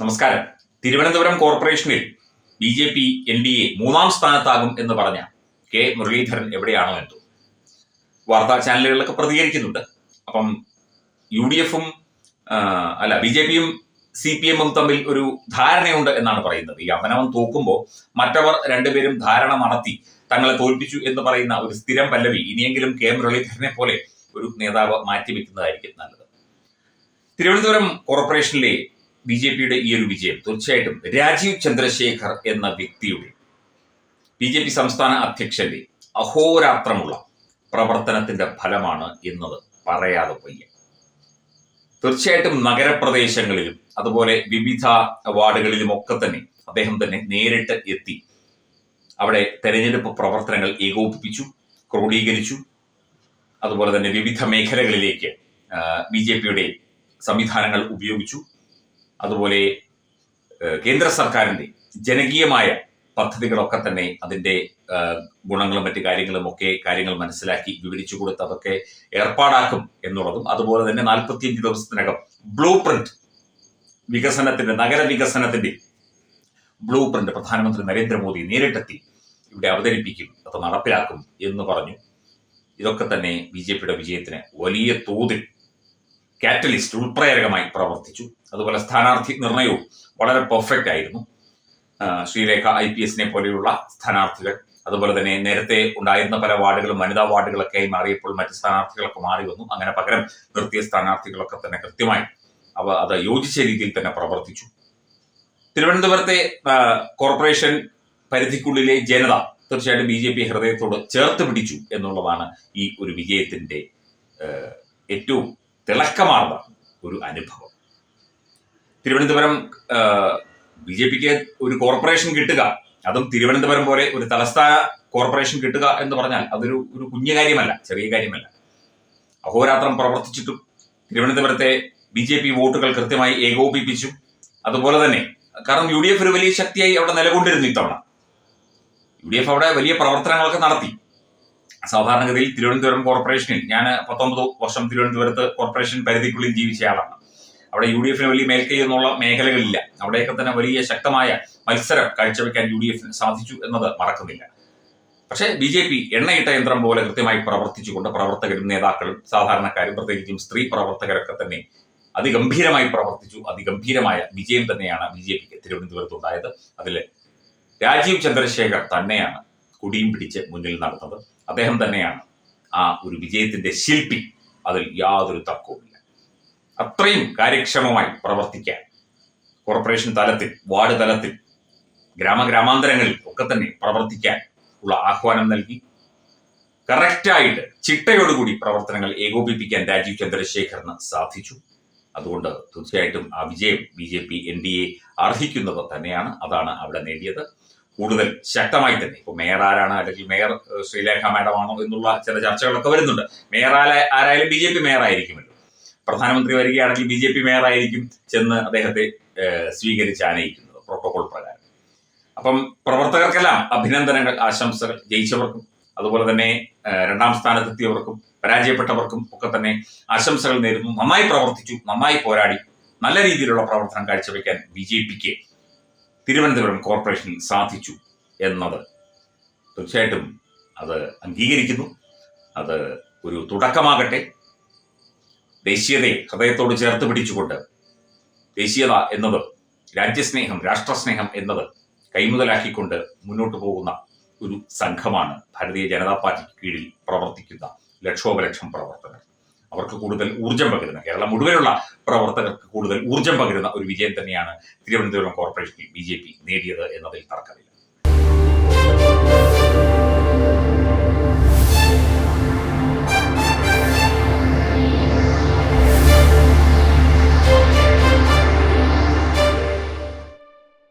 നമസ്കാരം. തിരുവനന്തപുരം കോർപ്പറേഷനിൽ B J P N D A മൂന്നാം സ്ഥാനത്താകും എന്ന് പറഞ്ഞ കെ മുരളീധരൻ എവിടെയാണോ എന്തോ. വാർത്താ ചാനലുകളിലൊക്കെ പ്രതികരിക്കുന്നുണ്ട്. അപ്പം യു ഡി എഫും അല്ല ബി ജെ പിയും സി പി എമ്മും തമ്മിൽ ഒരു ധാരണയുണ്ട് എന്നാണ് പറയുന്നത്. ഈ അവനവൻ തോക്കുമ്പോൾ മറ്റവർ രണ്ടുപേരും ധാരണ നടത്തി തങ്ങളെ തോൽപ്പിച്ചു എന്ന് പറയുന്ന ഒരു സ്ഥിരം പല്ലവി ഇനിയെങ്കിലും കെ മുരളീധരനെ പോലെ ഒരു നേതാവ് മാറ്റിവെക്കുന്നതായിരിക്കും നല്ലത്. തിരുവനന്തപുരം കോർപ്പറേഷനിലെ ബി ജെ പിയുടെ ഈ ഒരു വിജയം തീർച്ചയായിട്ടും രാജീവ് ചന്ദ്രശേഖർ എന്ന വ്യക്തിയുടെ ബി ജെ പി സംസ്ഥാന അധ്യക്ഷന്റെ അഹോരാത്രമുള്ള പ്രവർത്തനത്തിന്റെ ഫലമാണ് എന്നത് പറയാതെ വയ്യ. തീർച്ചയായിട്ടും നഗരപ്രദേശങ്ങളിലും അതുപോലെ വിവിധ വാർഡുകളിലും ഒക്കെ തന്നെ അദ്ദേഹം തന്നെ നേരിട്ട് എത്തി. അവിടെ തെരഞ്ഞെടുപ്പ് പ്രവർത്തനങ്ങൾ ഏകോപിപ്പിച്ചു ക്രോഡീകരിച്ചു. അതുപോലെ തന്നെ വിവിധ മേഖലകളിലേക്ക് ബി ജെ പിയുടെ സംവിധാനങ്ങൾ ഉപയോഗിച്ചു. അതുപോലെ കേന്ദ്ര സർക്കാരിന്റെ ജനകീയമായ പദ്ധതികളൊക്കെ തന്നെ അതിന്റെ ഏഹ്, ഗുണങ്ങളും മറ്റു കാര്യങ്ങളും ഒക്കെ കാര്യങ്ങൾ മനസ്സിലാക്കി വിവരിച്ചു കൊടുത്ത് അതൊക്കെ ഏർപ്പാടാക്കും എന്നുള്ളതും അതുപോലെ തന്നെ നാൽപ്പത്തിയഞ്ച് ദിവസത്തിനകം ബ്ലൂ പ്രിന്റ് വികസനത്തിന്റെ നഗര വികസനത്തിന്റെ ബ്ലൂ പ്രിന്റ് പ്രധാനമന്ത്രി നരേന്ദ്രമോദി നേരിട്ടെത്തി ഇവിടെ അവതരിപ്പിക്കും അത് നടപ്പിലാക്കും എന്ന് പറഞ്ഞു. ഇതൊക്കെ തന്നെ ബി ജെ പിയുടെ വിജയത്തിന് വലിയ തോതിൽ കാറ്റലിസ്റ്റ് ഉൾപ്രേരകമായി പ്രവർത്തിച്ചു. അതുപോലെ സ്ഥാനാർത്ഥി നിർണയവും വളരെ പെർഫെക്റ്റ് ആയിരുന്നു. ശ്രീരേഖ ഐ പി എസിനെ പോലെയുള്ള സ്ഥാനാർത്ഥികൾ. അതുപോലെ തന്നെ നേരത്തെ ഉണ്ടായിരുന്ന പല വാർഡുകളും വനിതാ വാർഡുകളൊക്കെ ആയി മാറിയപ്പോൾ മറ്റ് സ്ഥാനാർത്ഥികളൊക്കെ മാറി വന്നു. അങ്ങനെ പകരം നിർത്തിയ സ്ഥാനാർത്ഥികളൊക്കെ തന്നെ കൃത്യമായി അവ അത് യോജിച്ച രീതിയിൽ തന്നെ പ്രവർത്തിച്ചു. തിരുവനന്തപുരത്തെ കോർപ്പറേഷൻ പരിധിക്കുള്ളിലെ ജനത തീർച്ചയായിട്ടും ബി ജെ പി ഹൃദയത്തോട് ചേർത്ത് പിടിച്ചു എന്നുള്ളതാണ് ഈ ഒരു വിജയത്തിന്റെ ഏറ്റവും തിളക്കമാർന്ന ഒരു അനുഭവം. തിരുവനന്തപുരം ബി ജെ പിക്ക് ഒരു കോർപ്പറേഷൻ കിട്ടുക അതും തിരുവനന്തപുരം പോലെ ഒരു തലസ്ഥാന കോർപ്പറേഷൻ കിട്ടുക എന്ന് പറഞ്ഞാൽ അതൊരു ഒരു കുഞ്ഞു കാര്യമല്ല ചെറിയ കാര്യമല്ല. അഹോരാത്രം പ്രവർത്തിച്ചിട്ടും തിരുവനന്തപുരത്തെ ബി ജെ പി വോട്ടുകൾ കൃത്യമായി ഏകോപിപ്പിച്ചു. അതുപോലെ തന്നെ കാരണം യു ഡി എഫ് ഒരു വലിയ ശക്തിയായി അവിടെ നിലകൊണ്ടിരുന്നു ഇത്തവണ. യു ഡി എഫ് അവിടെ വലിയ പ്രവർത്തനങ്ങളൊക്കെ നടത്തി. സാധാരണഗതിയിൽ തിരുവനന്തപുരം കോർപ്പറേഷനിൽ ഞാൻ പത്തൊമ്പത് വർഷം തിരുവനന്തപുരത്ത് കോർപ്പറേഷൻ പരിധിക്കുള്ളിൽ ജീവിച്ച ആളാണ് അവിടെ യു ഡി എഫിന് വലിയ മേൽക്കൈ എന്നുള്ള മേഖലകളില്ല. അവിടെയൊക്കെ തന്നെ വലിയ ശക്തമായ മത്സരം കാഴ്ചവെക്കാൻ യു ഡി എഫിന് സാധിച്ചു എന്നത് മറക്കുന്നില്ല. പക്ഷേ ബി ജെ പി എണ്ണയിട്ട യന്ത്രം പോലെ കൃത്യമായി പ്രവർത്തിച്ചുകൊണ്ട് പ്രവർത്തകരും നേതാക്കളും സാധാരണക്കാരും പ്രത്യേകിച്ചും സ്ത്രീ പ്രവർത്തകരൊക്കെ തന്നെ അതിഗംഭീരമായി പ്രവർത്തിച്ചു. അതിഗംഭീരമായ വിജയം തന്നെയാണ് ബി ജെ പിക്ക് തിരുവനന്തപുരത്ത് ഉണ്ടായത് അതിൽ രാജീവ് ചന്ദ്രശേഖർ തന്നെയാണ് കുടിയും പിടിച്ച് മുന്നിൽ നടന്നത്. അദ്ദേഹം തന്നെയാണ് ആ ഒരു വിജയത്തിന്റെ ശില്പി. അതിൽ യാതൊരു തർക്കവുമില്ല. അത്രയും കാര്യക്ഷമമായി പ്രവർത്തിക്കാൻ കോർപ്പറേഷൻ തലത്തിൽ വാർഡ് തലത്തിൽ ഗ്രാമഗ്രാമാന്തരങ്ങളിൽ ഒക്കെ തന്നെ പ്രവർത്തിക്കാൻ ഉള്ള ആഹ്വാനം നൽകി. കറക്റ്റായിട്ട് ചിട്ടയോടുകൂടി പ്രവർത്തനങ്ങൾ ഏകോപിപ്പിക്കാൻ രാജീവ് ചന്ദ്രശേഖറിന് സാധിച്ചു. അതുകൊണ്ട് തീർച്ചയായിട്ടും ആ വിജയം B J P N D A അർഹിക്കുന്നത് തന്നെയാണ്. അതാണ് അവിടെ നേടിയത്. കൂടുതൽ ശക്തമായി തന്നെ. ഇപ്പോൾ മേയർ ആരാണ്? അല്ലെങ്കിൽ മേയർ ശ്രീലേഖ മാഡം ആണോ എന്നുള്ള ചില ചർച്ചകളൊക്കെ വരുന്നുണ്ട്. മേയർ ആരായാലും ബി ജെ പി മേയർ ആയിരിക്കുമല്ലോ പ്രധാനമന്ത്രി വരികയാണെങ്കിൽ ബി ജെ പി മേയർ ആയിരിക്കും ചെന്ന് അദ്ദേഹത്തെ സ്വീകരിച്ച് ആനയിക്കുന്നത് പ്രോട്ടോകോൾ പ്രകാരം. അപ്പം പ്രവർത്തകർക്കെല്ലാം അഭിനന്ദനങ്ങൾ ആശംസകൾ ജയിച്ചവർക്കും അതുപോലെ തന്നെ രണ്ടാം സ്ഥാനത്തെത്തിയവർക്കും പരാജയപ്പെട്ടവർക്കും ഒക്കെ തന്നെ ആശംസകൾ നേരുന്നു. നന്നായി പ്രവർത്തിച്ചു നന്നായി പോരാടി നല്ല രീതിയിലുള്ള പ്രവർത്തനം കാഴ്ചവെക്കാൻ ബി ജെ പിക്ക് തിരുവനന്തപുരം കോർപ്പറേഷൻ സാധിച്ചു എന്നത് തീർച്ചയായിട്ടും അത് അംഗീകരിക്കുന്നു. അത് ഒരു തുടക്കമാകട്ടെ. ദേശീയതയെ ഹൃദയത്തോട് ചേർത്ത് പിടിച്ചുകൊണ്ട് ദേശീയത എന്നത് രാജ്യസ്നേഹം രാഷ്ട്രസ്നേഹം എന്നത് കൈമുതലാക്കിക്കൊണ്ട് മുന്നോട്ട് പോകുന്ന ഒരു സംഘമാണ് ഭാരതീയ ജനതാ പാർട്ടിക്ക് കീഴിൽ പ്രവർത്തിക്കുന്ന ലക്ഷോപലക്ഷം പ്രവർത്തകർ. അവർക്ക് കൂടുതൽ ഊർജം പകരുന്ന കേരളം മുഴുവനുള്ള പ്രവർത്തകർക്ക് കൂടുതൽ ഊർജം പകരുന്ന ഒരു വിജയം തന്നെയാണ് തിരുവനന്തപുരം കോർപ്പറേഷനിൽ ബി നേടിയത് എന്നതിൽ തർക്കമില്ല.